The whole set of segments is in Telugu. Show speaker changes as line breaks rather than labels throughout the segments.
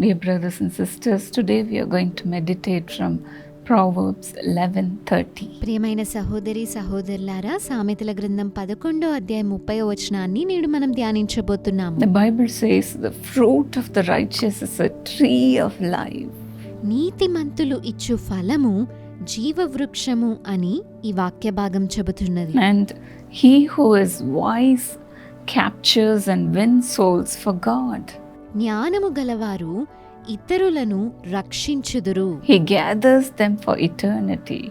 Dear brothers and sisters, today we are going to meditate from Proverbs 11:30.
ప్రియమైన సహోదరి సహోదరులారా సామెతల గ్రంథం పదకొండో అధ్యాయం ముప్పై వచనాన్ని నేడు మనం ధ్యానించబోతున్నాము
The Bible says the fruit of the righteous is a tree of life.
నీతిమంతులు ఇచ్చు ఫలము జీవవృక్షము అని ఈ వాక్య భాగం చెబుతున్నది
And he who is wise captures and wins souls for God.
జ్ఞానము గలవారు ఇతరులను రక్షించుదురు
He gathers them for eternity.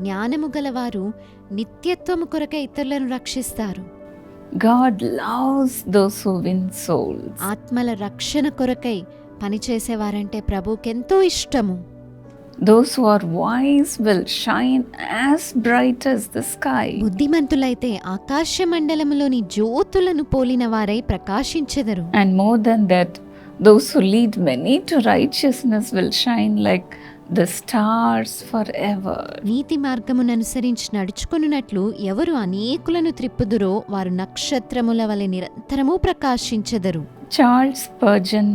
జ్ఞానము గలవారు నిత్యత్వము కొరకే ఇతరులను రక్షిస్తారు
God loves those who win souls.
ఆత్మల రక్షణ కొరకై పనిచేసేవారంటే ప్రభుకెంతో ఇష్టము
Those who are wise will shine as bright as the sky.
బుద్ధిమంతులైతే ఆకాశ మండలములోని జ్యోతులను పోలిన వారై ప్రకాశించెదరు
And more than that, those who lead many to righteousness will shine like the stars forever.
నీతి మార్గమును అనుసరించి నడుచుకొనున్నట్లు ఎవరు అనేకులను త్రిప్పుదురో వారు నక్షత్రముల వలె నిరంతరము ప్రకాశించెదరు
Charles Spurgeon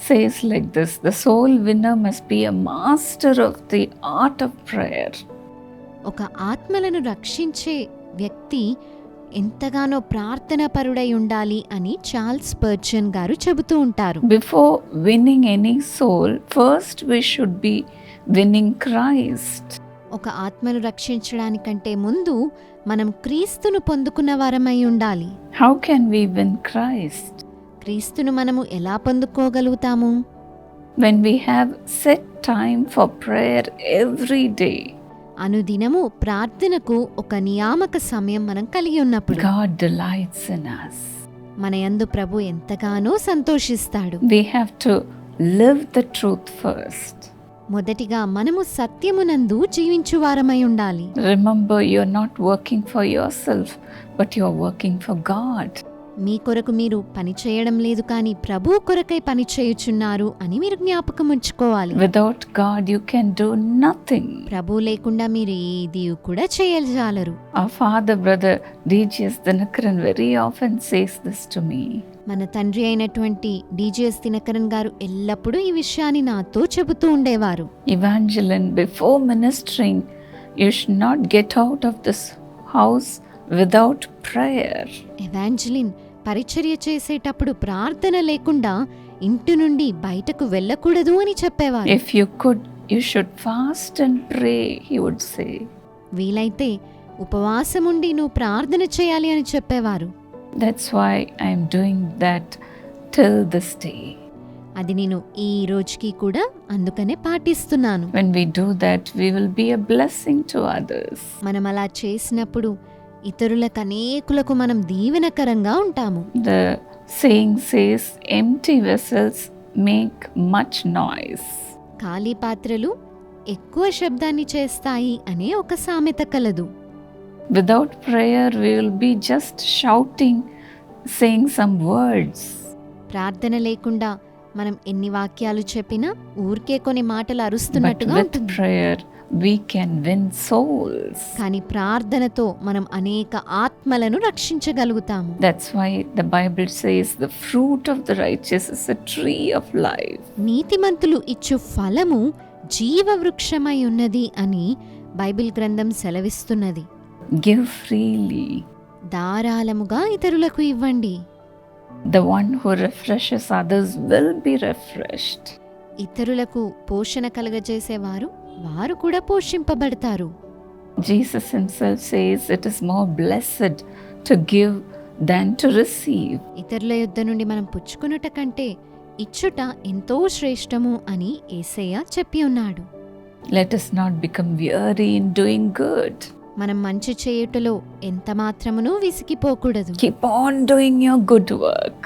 says like this The soul winner must be a master of the art of prayer.
ఒక ఆత్మలను రక్షించే వ్యక్తి ఎంతగానో ప్రార్థన పరుడై ఉండాలి అని చార్ల్స్ పర్చన్ గారు చెబుతూ ఉంటారు
Before winning any soul, first we should be winning Christ.
ఒక ఆత్మను రక్షించడానికంటే ముందు మనం క్రీస్తును పొందుకున్న వారమై ఉండాలి
How can we win Christ?
క్రీస్తును మనము ఎలా పొందుకోగలుగుతాము?
When we have set time for prayer every day
అనుదినము ప్రార్థనకు ఒక నియామక సమయం మనం కలిగి ఉన్నప్పుడు.
గాడ్ డిలైట్స్ ఇన్
మన యందు ప్రభు ఎంతగానో సంతోషిస్తాడు.
We have to live the truth first
మొదటిగా మనము సత్యమునందు జీవించు వారమై ఉండాలి.
Remember you not working for yourself but you are working for God
మీ కొరకు మీరు పని చేయడం లేదు కానీ ప్రభు కొరకై పని చేయుచున్నారు అని మీరు జ్ఞాపకం ఉంచుకోవాలి.
Without God you can do nothing
ప్రభు లేకుండా మీరు ఏది కూడా చేయలేరు
ఆ father brother DGS Dinakaran very often says this to me
మన తండ్రి అయినటువంటి డిజిఎస్ దినకరన్ గారు ఎల్లప్పుడూ ఈ విషయాన్ని నాతో చెబుతూ ఉండేవారు.
Evangeline before ministering you should not get out of this house without prayer
Evangeline పరిచర్య చేసేటప్పుడు ప్రార్థన లేకుండా ఇంటి నుండి బయటకు వెళ్ళకూడదు అని చెప్పేవారు.
If you could you should fast and pray he say
వీలైతే ఉపవాసం ఉండి నువ్వు ప్రార్థన చేయాలి అని చెప్పేవారు.
That's why I am doing that till this day
అది నేను ఈ రోజుకి కూడా అందుకనే పాటిస్తున్నాను.
When we do that we will be a blessing to others
మనం అలా చేసినప్పుడు ఇతరులకు అనేకులకు మనం దీవెనకరంగా ఉంటాము
The saying says, empty vessels make much noise.
ఖాళీ పాత్రలు ఎక్కువ శబ్దాన్ని చేస్తాయి అనే ఒక సామెత కలదు
Without prayer, we will be just shouting, saying some words.
ప్రార్థన లేకుండా మనం ఎన్ని వాక్యాలు చెప్పినా ఊరికే కొన్ని మాటలు అరుస్తున్నట్టుగా
prayer, we can win souls.
కానీ ప్రార్థనతో మనం అనేక ఆత్మలను రక్షించగలుగుతాము
That's why the Bible says the fruit of the righteous is a tree of life.
నీతిమంతులు ఇచ్చు ఫలము జీవవృక్షమై ఉన్నది అని బైబిల్ గ్రంథం సెలవిస్తున్నది
Give freely.
ధారాళముగా ఇతరులకు ఇవ్వండి
The one who refreshes others will be refreshed.
ఇతరులకు పోషణ కలగజేసేవారు వారు కూడా పోషింపబడతారు
Jesus himself says it is more blessed to give than to receive.
ఇతరుల యుద్ధ నుండి మనం పుచ్చుకునుట కంటే ఇచ్చుట ఎంతో శ్రేష్టము అని ఏసయ్య చెప్పి ఉన్నాడు
Let us not become weary in doing good.
మనం మంచి చేయుటలో ఎంత మాత్రమునూ విసిగిపోకూడదు
Keep on doing your good work.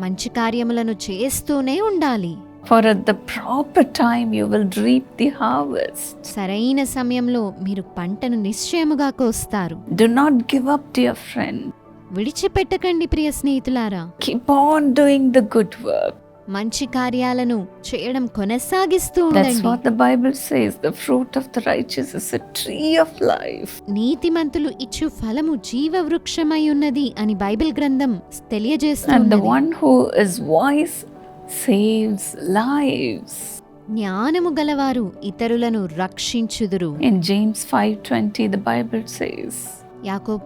మంచి కార్యములను చేస్తూనే ఉండాలి
For at the proper time you will reap the harvest.
సరైన సమయంలో మీరు పంటను నిశ్చయముగా కోస్తారు
Do not give up, dear friend.
విడిచిపెట్టకండి ప్రియ స్నేహితులారా
Keep on doing the good work.
మంచి కార్యాలను చేయడం కొనసాగిస్తూ
నీతి
నీతిమంతులు ఇచ్చు ఫలము జీవ వృక్షమై ఉన్నది అని బైబిల్ గ్రంథం తెలియజేస్తుంది జ్ఞానము గలవారు ఇతరులను రక్షించుదురు.
In James five twenty the Bible says
యాకోబ్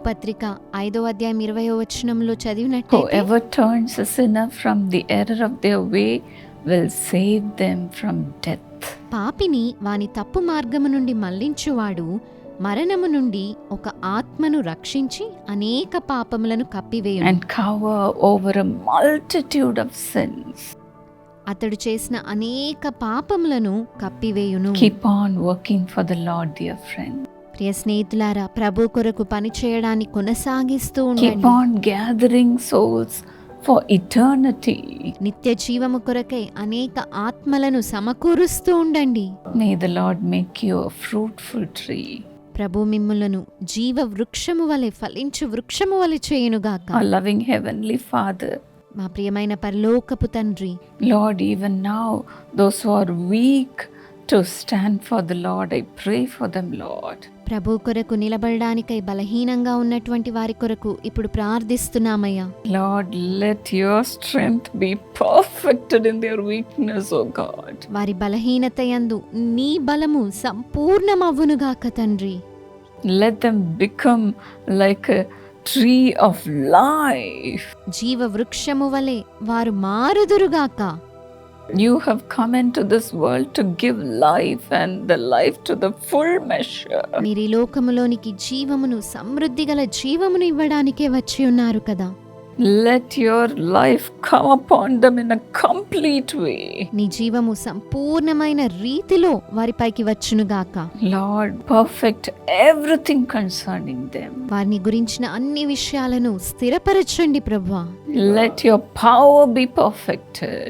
ఐదో అధ్యాయం ఇరవై వచనంలో చదివినట్టు
ever turns from the error of their way will save from death
పాపిని వాని తప్పు మార్గము నుండి మళ్ళించువాడు మరణము నుండి ఒక ఆత్మను రక్షించి అనేక పాపములను కప్పివేయు
and cover over multitude of sins
అతడు చేసిన అనేక పాపములను కప్పివేయును.
Keep on working for the Lord dear friend
ప్రియ స్నేహితులారా ప్రభు కొరకు పని చేయడాన్ని కొనసాగిస్తూ
గ్యాదరింగ్ సోల్స్ ఫర్ ఇటర్నిటీ
నిత్య జీవము కొరకై అనేక ఆత్మలను సమకూరుస్తూ ఉండండి.
May the Lord make you fruitful tree
ప్రభు మిమ్ములను జీవ వృక్షము వలె ఫలించు వృక్షము వలె చేయునుగాక
లవింగ్ హెవెన్లీ ఫాదర్
మా ప్రియమైన పరలోకపు తండ్రి.
Lord even now those who weak to stand for the Lord I pray for them Lord
ప్రభు కొరకు నిలబడడానికై బలహీనంగా ఉన్నటువంటి వారి కొరకు ఇప్పుడు ప్రార్థిస్తున్నామయ్యా
Lord, let your strength be perfected in their weakness, O God.
వారి బలహీనత యందు నీ బలము సంపూర్ణమవ్వునుగాక తండ్రి
them become like a tree of life.
జీవ వృక్షము వలె వారు మారుదురుగాక
You have come into this world to give life and the life to the full measure.
మీరు ఈ లోకములోనికి జీవమును సమృద్ధి గల జీవమును ఇవ్వడానికే వచ్చి ఉన్నారు కదా
Let your life come upon them in a complete way.
నీ జీవము సంపూర్ణమైన రీతిలో వారిపైకి వచ్చునుగాక
Lord, perfect everything concerning them.
వారిని గురించిన అన్ని విషయాలను స్థిరపరచండి ప్రభా
Let your power be perfected.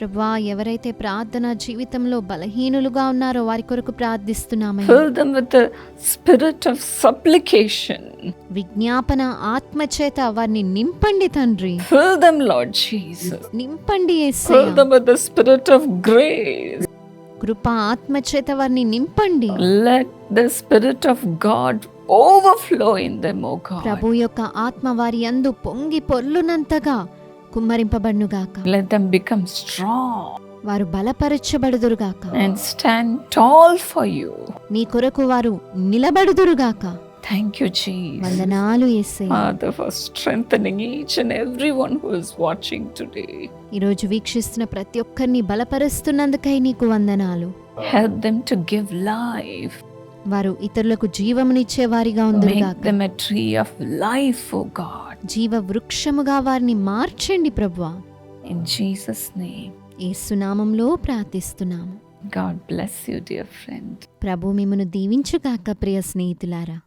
ప్రభా ఎవరైతే ప్రార్థన జీవితంలో బలహీనులుగా ఉన్నారో వారి కొరకు
ప్రార్థిస్తున్నామేషన్
విజ్ఞాపన ఆత్మ వారిని నింపండి తండ్రి. నింపండి
స్పిరిట్ ఆఫ్ గ్రేస్
కృప ఆత్మ వారిని నింపండి.
Let the Spirit of God overflow in the మోఖ
ప్రభు యొక్క ఆత్మ వారి అందు పొంగి పొర్లునంతగా కుమ్మరింపబడునుగాక
Let them become strong
వారు బలపరచబడుదురుగాక
and stand tall for you.
నీ కొరకు వారు నిలబడుదురుగాక
Thank you, Jesus.
వందనాలు యేసయ్య
Father, for strengthening each and everyone who is watching today.
ఈరోజు వీక్షిస్తున్న ప్రతి ఒక్కరిని బలపరుస్తున్నందుకై నీకు వందనాలు
Help them to give life.
వారు ఇతరులకు జీవమునిచ్చే వారిగా
Make
ఉందురుగాక
them a tree of life, O God.
జీవ వృక్షముగా వారిని మార్చండి ప్రభువా
In Jesus' name.
ఏసునామంలో ప్రార్థిస్తున్నాము
God bless you, dear friend.
ప్రభు మిమ్మను దీవించుగాక ప్రియ స్నేహితులారా